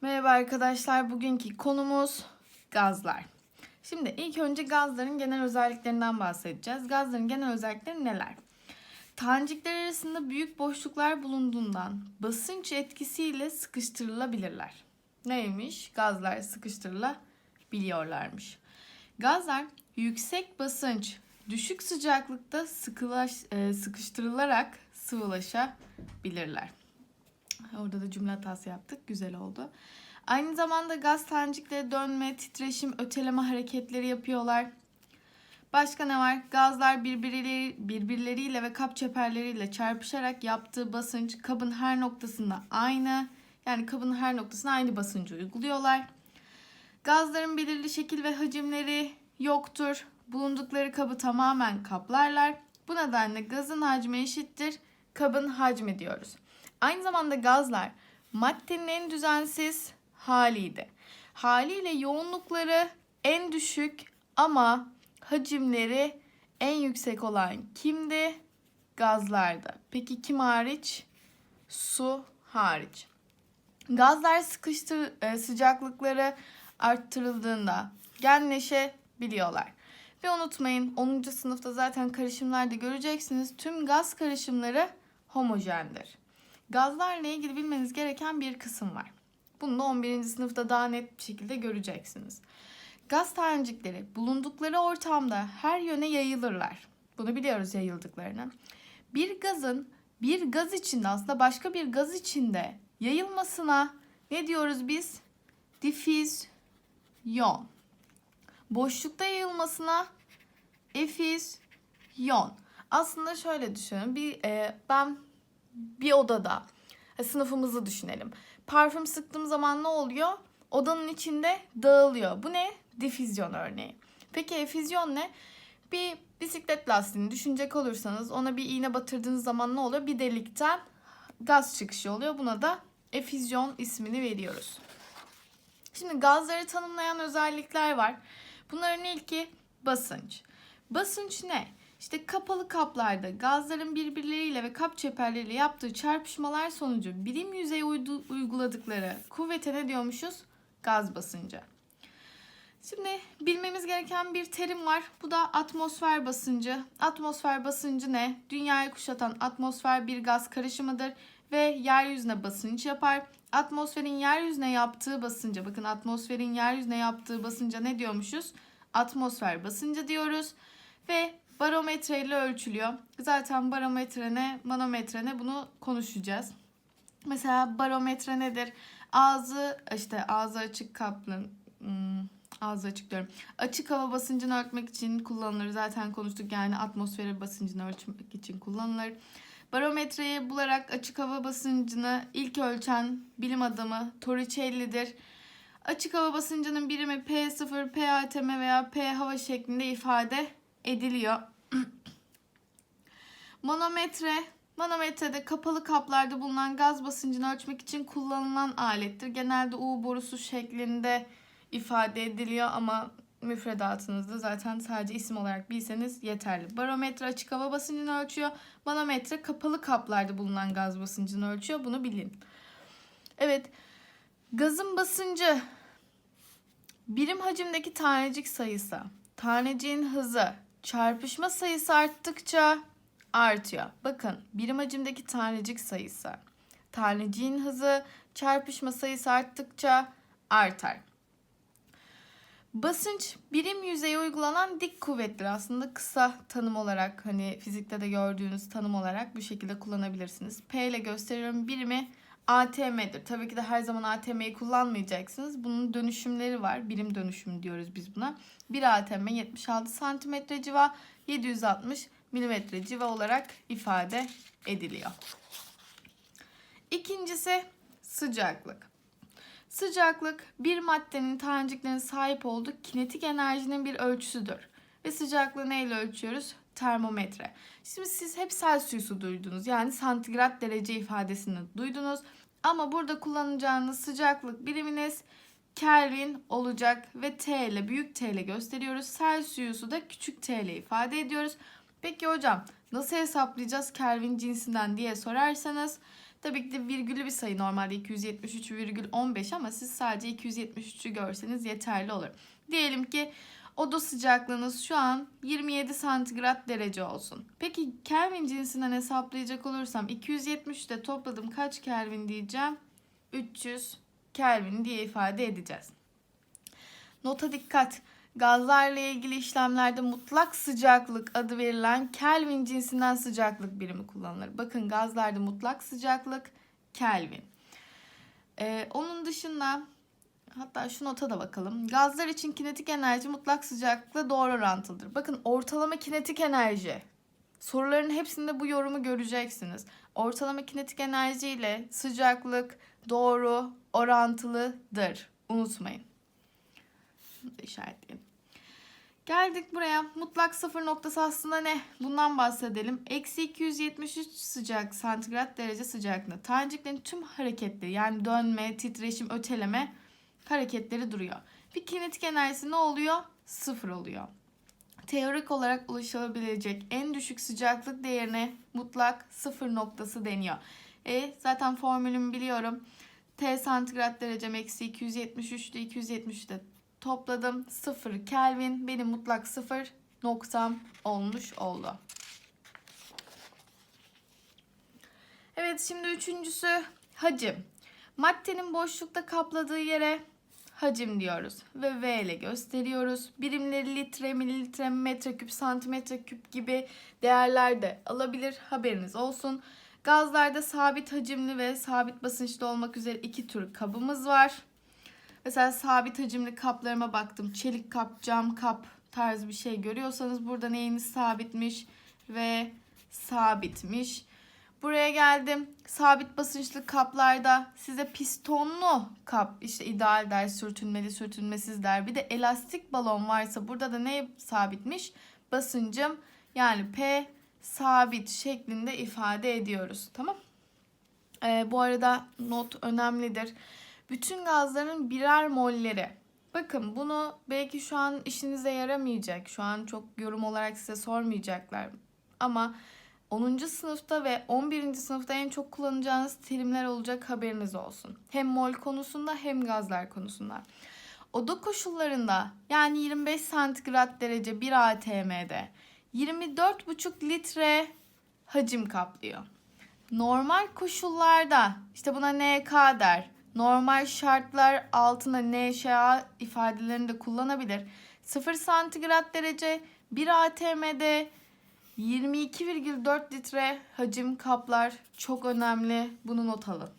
Merhaba arkadaşlar. Bugünkü konumuz gazlar. Şimdi ilk önce gazların genel özelliklerinden bahsedeceğiz. Gazların genel özellikleri neler? Tanecikler arasında büyük boşluklar bulunduğundan basınç etkisiyle sıkıştırılabilirler. Neymiş? Gazlar sıkıştırılabiliyorlarmış. Gazlar yüksek basınç, düşük sıcaklıkta sıkılaş, e, sıkıştırılarak sıvılaşabilirler. Orada da cümle hatası yaptık. Güzel oldu. Aynı zamanda gaz tanecikleri dönme, titreşim, öteleme hareketleri yapıyorlar. Başka ne var? Gazlar birbirleri, birbirleriyle ve kap çeperleriyle çarpışarak yaptığı basınç kabın her noktasında aynı. Yani kabın her noktasına aynı basıncı uyguluyorlar. Gazların belirli şekil ve hacimleri yoktur. Bulundukları kabı tamamen kaplarlar. Bu nedenle gazın hacmi eşittir kabın hacmi diyoruz. Aynı zamanda gazlar maddenin en düzensiz haliydi. Haliyle yoğunlukları en düşük ama hacimleri en yüksek olan kimdi? Gazlardı. Peki kim hariç? Su hariç. Gazlar sıkıştır e, sıcaklıkları arttırıldığında genleşebiliyorlar. Ve unutmayın 10. sınıfta zaten karışımlarda göreceksiniz. Tüm gaz karışımları homojendir. Gazlarla ilgili bilmeniz gereken bir kısım var. Bunu da 11. sınıfta daha net bir şekilde göreceksiniz. Gaz tanecikleri bulundukları ortamda her yöne yayılırlar. Bunu biliyoruz yayıldıklarını. Bir gazın bir gaz içinde aslında başka bir gaz içinde yayılmasına ne diyoruz biz? Difüzyon. Boşlukta yayılmasına efüzyon. Aslında şöyle düşünün. Bir e, ben bir odada sınıfımızı düşünelim. Parfüm sıktığım zaman ne oluyor? Odanın içinde dağılıyor. Bu ne? Difüzyon örneği. Peki efüzyon ne? Bir bisiklet lastiğini düşünecek olursanız ona bir iğne batırdığınız zaman ne oluyor? Bir delikten gaz çıkışı oluyor. Buna da efüzyon ismini veriyoruz. Şimdi gazları tanımlayan özellikler var. Bunların ilki basınç. Basınç ne? İşte kapalı kaplarda gazların birbirleriyle ve kap çeperleriyle yaptığı çarpışmalar sonucu birim yüzeye uyguladıkları kuvvete ne diyormuşuz? Gaz basıncı. Şimdi bilmemiz gereken bir terim var. Bu da atmosfer basıncı. Atmosfer basıncı ne? Dünyayı kuşatan atmosfer bir gaz karışımıdır ve yeryüzüne basınç yapar. Atmosferin yeryüzüne yaptığı basınca, bakın atmosferin yeryüzüne yaptığı basınca ne diyormuşuz? Atmosfer basıncı diyoruz ve barometre ile ölçülüyor. Zaten barometre ne, manometre ne bunu konuşacağız. Mesela barometre nedir? Ağzı işte ağzı açık kaplı hmm, ağzı açık diyorum. Açık hava basıncını ölçmek için kullanılır. Zaten konuştuk yani atmosferi basıncını ölçmek için kullanılır. Barometreyi bularak açık hava basıncını ilk ölçen bilim adamı Torricelli'dir. Açık hava basıncının birimi P0, P atm veya P hava şeklinde ifade ediliyor. Manometre, manometrede kapalı kaplarda bulunan gaz basıncını ölçmek için kullanılan alettir. Genelde U borusu şeklinde ifade ediliyor ama müfredatınızda zaten sadece isim olarak bilseniz yeterli. Barometre açık hava basıncını ölçüyor. Manometre kapalı kaplarda bulunan gaz basıncını ölçüyor. Bunu bilin. Evet. Gazın basıncı birim hacimdeki tanecik sayısı, taneciğin hızı, çarpışma sayısı arttıkça artıyor. Bakın birim hacimdeki tanecik sayısı, taneciğin hızı, çarpışma sayısı arttıkça artar. Basınç birim yüzeye uygulanan dik kuvvettir. Aslında kısa tanım olarak hani fizikte de gördüğünüz tanım olarak bu şekilde kullanabilirsiniz. P ile gösteriyorum birimi ATM'dir. Tabii ki de her zaman ATM'yi kullanmayacaksınız. Bunun dönüşümleri var. Birim dönüşümü diyoruz biz buna. Bir ATM 76 santimetre civa 760 milimetre civa olarak ifade ediliyor. İkincisi sıcaklık. Sıcaklık bir maddenin taneciklerinin sahip olduğu kinetik enerjinin bir ölçüsüdür. Ve sıcaklığı neyle ölçüyoruz? Termometre. Şimdi siz hep Celsius'u duydunuz. Yani santigrat derece ifadesini duydunuz. Ama burada kullanacağınız sıcaklık biriminiz Kelvin olacak ve T ile büyük T ile gösteriyoruz. Celsius'u da küçük T ile ifade ediyoruz. Peki hocam nasıl hesaplayacağız Kelvin cinsinden diye sorarsanız Tabii ki de virgülü bir sayı normalde 273,15 ama siz sadece 273'ü görseniz yeterli olur. Diyelim ki oda sıcaklığınız şu an 27 santigrat derece olsun. Peki Kelvin cinsinden hesaplayacak olursam 270'te topladım kaç Kelvin diyeceğim? 300 Kelvin diye ifade edeceğiz. Nota dikkat. Gazlarla ilgili işlemlerde mutlak sıcaklık adı verilen Kelvin cinsinden sıcaklık birimi kullanılır. Bakın gazlarda mutlak sıcaklık Kelvin. Ee, onun dışında hatta şu nota da bakalım. Gazlar için kinetik enerji mutlak sıcaklıkla doğru orantılıdır. Bakın ortalama kinetik enerji. Soruların hepsinde bu yorumu göreceksiniz. Ortalama kinetik enerji ile sıcaklık doğru orantılıdır. Unutmayın. İşaretleyelim. Geldik buraya. Mutlak sıfır noktası aslında ne? Bundan bahsedelim. Eksi 273 sıcak santigrat derece sıcaklığında. Taneciklerin tüm hareketleri yani dönme, titreşim, öteleme hareketleri duruyor. Bir kinetik enerjisi ne oluyor? Sıfır oluyor. Teorik olarak ulaşılabilecek en düşük sıcaklık değerine mutlak sıfır noktası deniyor. E, zaten formülümü biliyorum. T santigrat derecem eksi 273'te 273'te topladım. 0 Kelvin benim mutlak 0 noktam olmuş oldu. Evet şimdi üçüncüsü hacim. Maddenin boşlukta kapladığı yere hacim diyoruz ve V ile gösteriyoruz. Birimleri litre, mililitre, metreküp, santimetre küp gibi değerler de alabilir. Haberiniz olsun. Gazlarda sabit hacimli ve sabit basınçlı olmak üzere iki tür kabımız var. Mesela sabit hacimli kaplarıma baktım. Çelik kap, cam kap tarzı bir şey görüyorsanız burada neyiniz sabitmiş ve sabitmiş. Buraya geldim. Sabit basınçlı kaplarda size pistonlu kap işte ideal der, sürtünmeli, sürtünmesiz der. Bir de elastik balon varsa burada da ne sabitmiş? Basıncım yani P sabit şeklinde ifade ediyoruz. Tamam. Ee, bu arada not önemlidir. Bütün gazların birer molleri. Bakın bunu belki şu an işinize yaramayacak. Şu an çok yorum olarak size sormayacaklar. Ama 10. sınıfta ve 11. sınıfta en çok kullanacağınız terimler olacak haberiniz olsun. Hem mol konusunda hem gazlar konusunda. Oda koşullarında yani 25 santigrat derece 1 atm'de 24,5 litre hacim kaplıyor. Normal koşullarda işte buna NK der. Normal şartlar altında NŞA ifadelerini de kullanabilir. 0 santigrat derece 1 atm'de 22,4 litre hacim kaplar. Çok önemli. Bunu not alın.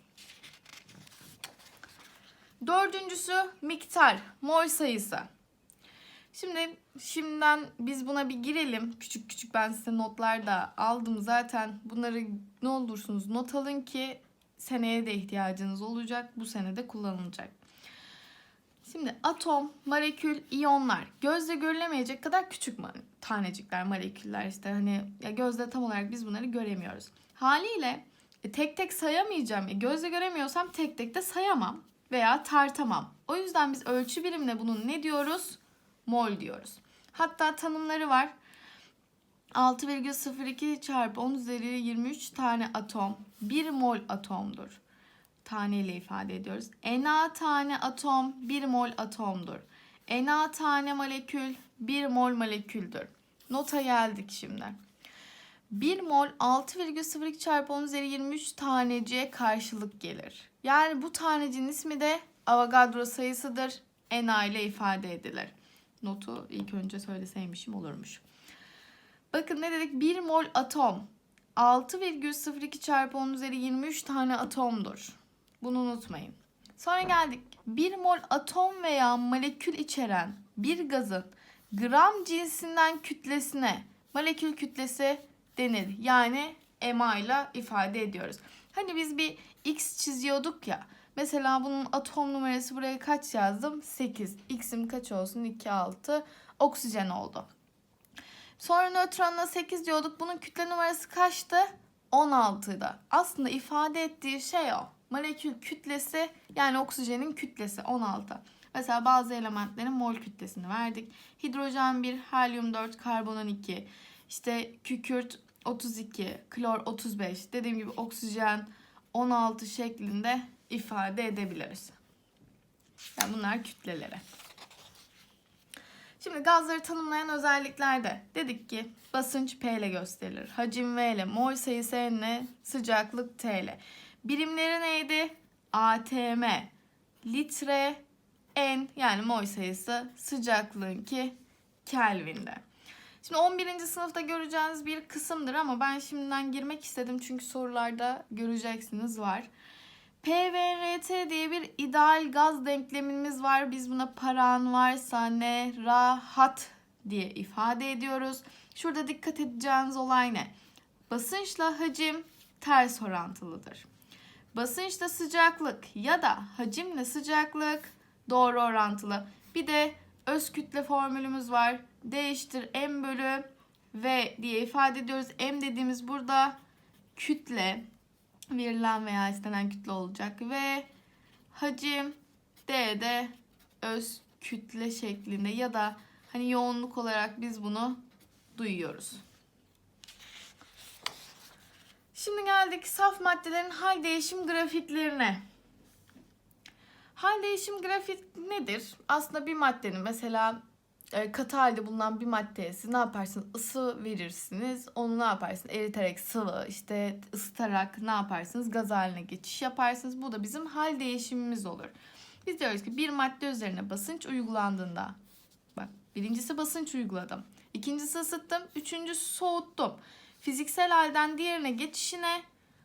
Dördüncüsü miktar, mol sayısı. Şimdi şimdiden biz buna bir girelim. Küçük küçük ben size notlar da aldım zaten. Bunları ne olursunuz not alın ki seneye de ihtiyacınız olacak. Bu sene de kullanılacak. Şimdi atom, molekül, iyonlar gözle görülemeyecek kadar küçük tanecikler, moleküller işte hani ya gözle tam olarak biz bunları göremiyoruz. Haliyle e, tek tek sayamayacağım. E, gözle göremiyorsam tek tek de sayamam veya tartamam. O yüzden biz ölçü birimine bunun ne diyoruz? Mol diyoruz. Hatta tanımları var. 6,02 çarpı 10 üzeri 23 tane atom 1 mol atomdur. Tane ile ifade ediyoruz. Na tane atom 1 mol atomdur. Na tane molekül 1 mol moleküldür. Nota geldik şimdi. 1 mol 6,02 çarpı 10 üzeri 23 taneciye karşılık gelir. Yani bu tanecinin ismi de Avogadro sayısıdır. Na ile ifade edilir. Notu ilk önce söyleseymişim olurmuş. Bakın ne dedik? 1 mol atom 6,02 çarpı 10 üzeri 23 tane atomdur. Bunu unutmayın. Sonra geldik. 1 mol atom veya molekül içeren bir gazın gram cinsinden kütlesine molekül kütlesi denir. Yani MA ile ifade ediyoruz. Hani biz bir X çiziyorduk ya. Mesela bunun atom numarası buraya kaç yazdım? 8. X'im kaç olsun? 2, 6. Oksijen oldu. Sonra nötronla 8 diyorduk. Bunun kütle numarası kaçtı? 16'da. Aslında ifade ettiği şey o. Molekül kütlesi yani oksijenin kütlesi 16. Mesela bazı elementlerin mol kütlesini verdik. Hidrojen 1, helyum 4, karbon 12, işte kükürt 32, klor 35. Dediğim gibi oksijen 16 şeklinde ifade edebiliriz. Yani bunlar kütleleri. Şimdi gazları tanımlayan özelliklerde dedik ki basınç P ile gösterilir. Hacim V ile, mol sayısı N ile, sıcaklık T ile. Birimleri neydi? ATM, litre, N yani mol sayısı, sıcaklığınki Kelvin'de. Şimdi 11. sınıfta göreceğiniz bir kısımdır ama ben şimdiden girmek istedim çünkü sorularda göreceksiniz var. P ve RT diye bir ideal gaz denklemimiz var. Biz buna paran varsa ne rahat diye ifade ediyoruz. Şurada dikkat edeceğiniz olay ne? Basınçla hacim ters orantılıdır. Basınçla sıcaklık ya da hacimle sıcaklık doğru orantılı. Bir de öz kütle formülümüz var. D eşittir M bölü V diye ifade ediyoruz. M dediğimiz burada kütle verilen veya istenen kütle olacak ve hacim D de öz kütle şeklinde ya da hani yoğunluk olarak biz bunu duyuyoruz. Şimdi geldik saf maddelerin hal değişim grafiklerine. Hal değişim grafik nedir? Aslında bir maddenin mesela e, katı halde bulunan bir maddeye siz ne yaparsınız? Isı verirsiniz. Onu ne yaparsınız? Eriterek sıvı, işte ısıtarak ne yaparsınız? Gaz haline geçiş yaparsınız. Bu da bizim hal değişimimiz olur. Biz diyoruz ki bir madde üzerine basınç uygulandığında bak birincisi basınç uyguladım. ikincisi ısıttım. Üçüncüsü soğuttum. Fiziksel halden diğerine geçişine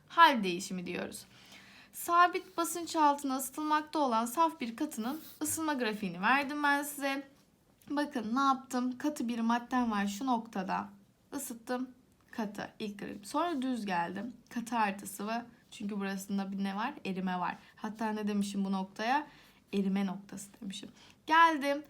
hal değişimi diyoruz. Sabit basınç altına ısıtılmakta olan saf bir katının ısınma grafiğini verdim ben size. Bakın ne yaptım? Katı bir maddem var şu noktada. Isıttım katı ilk grafik. Sonra düz geldim. Katı artı sıvı. Çünkü burasında bir ne var? Erime var. Hatta ne demişim bu noktaya? Erime noktası demişim. Geldim.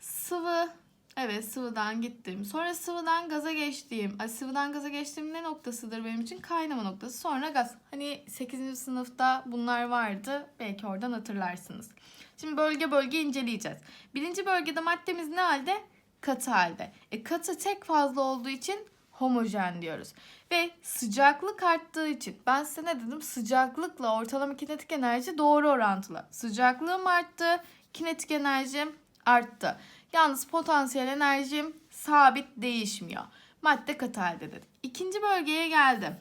Sıvı. Evet sıvıdan gittim. Sonra sıvıdan gaza geçtiğim. Ay, sıvıdan gaza geçtiğim ne noktasıdır benim için? Kaynama noktası. Sonra gaz. Hani 8. sınıfta bunlar vardı. Belki oradan hatırlarsınız. Şimdi bölge bölge inceleyeceğiz. Birinci bölgede maddemiz ne halde? Katı halde. E, katı tek fazla olduğu için homojen diyoruz. Ve sıcaklık arttığı için ben size ne dedim? Sıcaklıkla ortalama kinetik enerji doğru orantılı. Sıcaklığım arttı, kinetik enerjim arttı. Yalnız potansiyel enerjim sabit değişmiyor. Madde katı halde dedim. İkinci bölgeye geldim.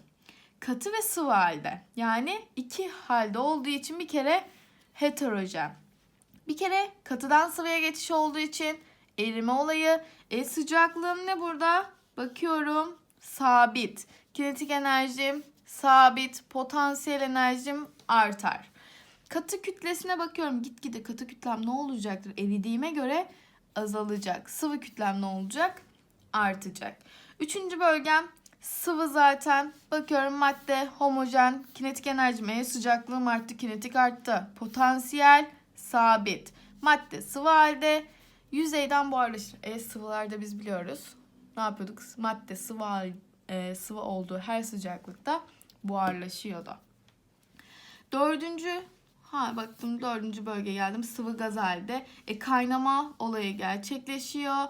Katı ve sıvı halde. Yani iki halde olduğu için bir kere heterojen. Bir kere katıdan sıvıya geçiş olduğu için erime olayı. E sıcaklığım ne burada? Bakıyorum sabit. Kinetik enerjim sabit. Potansiyel enerjim artar. Katı kütlesine bakıyorum. Gitgide katı kütlem ne olacaktır? Eridiğime göre azalacak. Sıvı kütlem ne olacak? Artacak. Üçüncü bölgem sıvı zaten. Bakıyorum madde homojen. Kinetik enerjim e sıcaklığım arttı. Kinetik arttı. Potansiyel sabit. Madde sıvı halde yüzeyden buharlaşır. E sıvılarda biz biliyoruz. Ne yapıyorduk? Madde sıvı e, sıvı olduğu her sıcaklıkta buharlaşıyordu. Dördüncü ha baktım dördüncü bölge geldim sıvı gaz halde. E kaynama olayı gerçekleşiyor.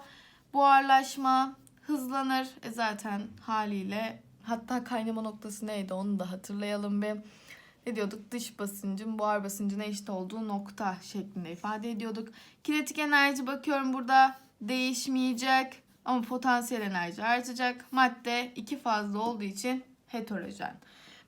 Buharlaşma hızlanır. E zaten haliyle hatta kaynama noktası neydi onu da hatırlayalım bir ne diyorduk? Dış basıncın buhar basıncına eşit olduğu nokta şeklinde ifade ediyorduk. Kinetik enerji bakıyorum burada değişmeyecek ama potansiyel enerji artacak. Madde iki fazla olduğu için heterojen.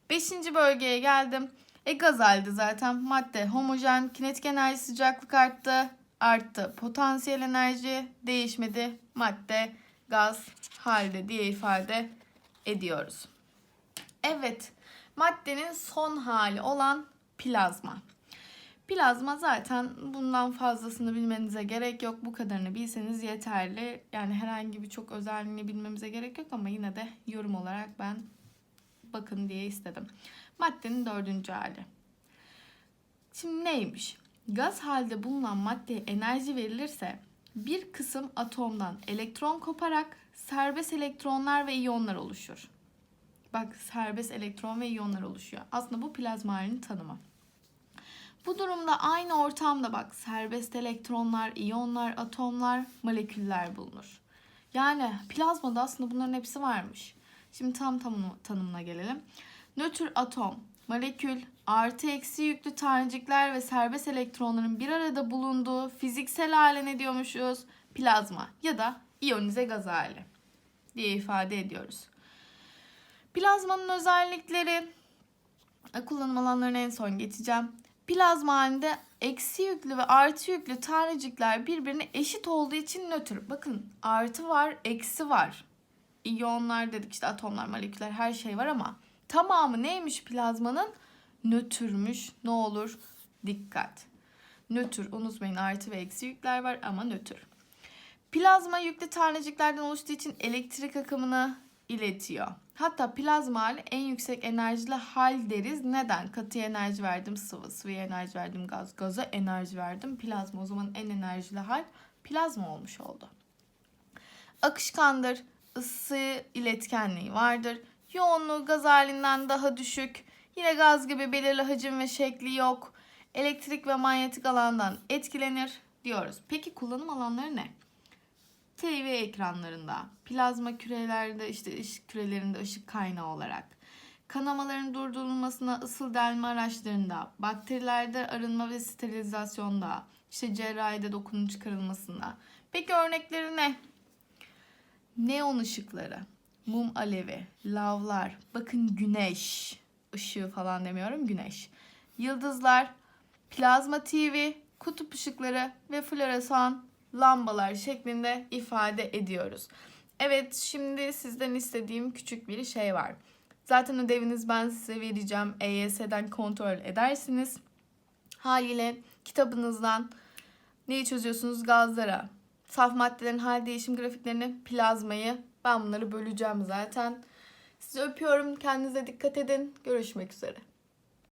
Beşinci bölgeye geldim. E gaz halde zaten madde homojen, kinetik enerji sıcaklık arttı, arttı. Potansiyel enerji değişmedi. Madde gaz halde diye ifade ediyoruz. Evet, maddenin son hali olan plazma. Plazma zaten bundan fazlasını bilmenize gerek yok. Bu kadarını bilseniz yeterli. Yani herhangi bir çok özelliğini bilmemize gerek yok ama yine de yorum olarak ben bakın diye istedim. Maddenin dördüncü hali. Şimdi neymiş? Gaz halde bulunan maddeye enerji verilirse bir kısım atomdan elektron koparak serbest elektronlar ve iyonlar oluşur. Bak serbest elektron ve iyonlar oluşuyor. Aslında bu plazma halinin tanımı. Bu durumda aynı ortamda bak serbest elektronlar, iyonlar, atomlar, moleküller bulunur. Yani plazmada aslında bunların hepsi varmış. Şimdi tam tam tanımına gelelim. Nötr atom molekül, artı eksi yüklü tanecikler ve serbest elektronların bir arada bulunduğu fiziksel hale ne diyormuşuz? Plazma ya da iyonize gaz hali diye ifade ediyoruz. Plazmanın özellikleri e, kullanım alanlarına en son geçeceğim. Plazma halinde eksi yüklü ve artı yüklü tanecikler birbirine eşit olduğu için nötr. Bakın artı var, eksi var. İyonlar dedik işte atomlar, moleküller her şey var ama tamamı neymiş plazmanın? Nötrmüş. Ne olur? Dikkat. Nötr unutmayın artı ve eksi yükler var ama nötr. Plazma yüklü taneciklerden oluştuğu için elektrik akımını iletiyor. Hatta plazma hali en yüksek enerjili hal deriz. Neden? Katıya enerji verdim sıvı, sıvıya enerji verdim gaz, gaza enerji verdim plazma. O zaman en enerjili hal plazma olmuş oldu. Akışkandır, ısı iletkenliği vardır. Yoğunluğu gaz halinden daha düşük. Yine gaz gibi belirli hacim ve şekli yok. Elektrik ve manyetik alandan etkilenir diyoruz. Peki kullanım alanları ne? TV ekranlarında, plazma kürelerde işte ışık kürelerinde ışık kaynağı olarak, kanamaların durdurulmasına ısıl delme araçlarında, bakterilerde arınma ve sterilizasyonda, işte cerrahide dokunun çıkarılmasında. Peki örnekleri ne? Neon ışıkları, mum alevi, lavlar, bakın güneş, ışığı falan demiyorum güneş. Yıldızlar, plazma TV, kutup ışıkları ve floresan lambalar şeklinde ifade ediyoruz. Evet şimdi sizden istediğim küçük bir şey var. Zaten ödeviniz ben size vereceğim. EYS'den kontrol edersiniz. Haliyle kitabınızdan neyi çözüyorsunuz? Gazlara, saf maddelerin hal değişim grafiklerini, plazmayı. Ben bunları böleceğim zaten. Sizi öpüyorum. Kendinize dikkat edin. Görüşmek üzere.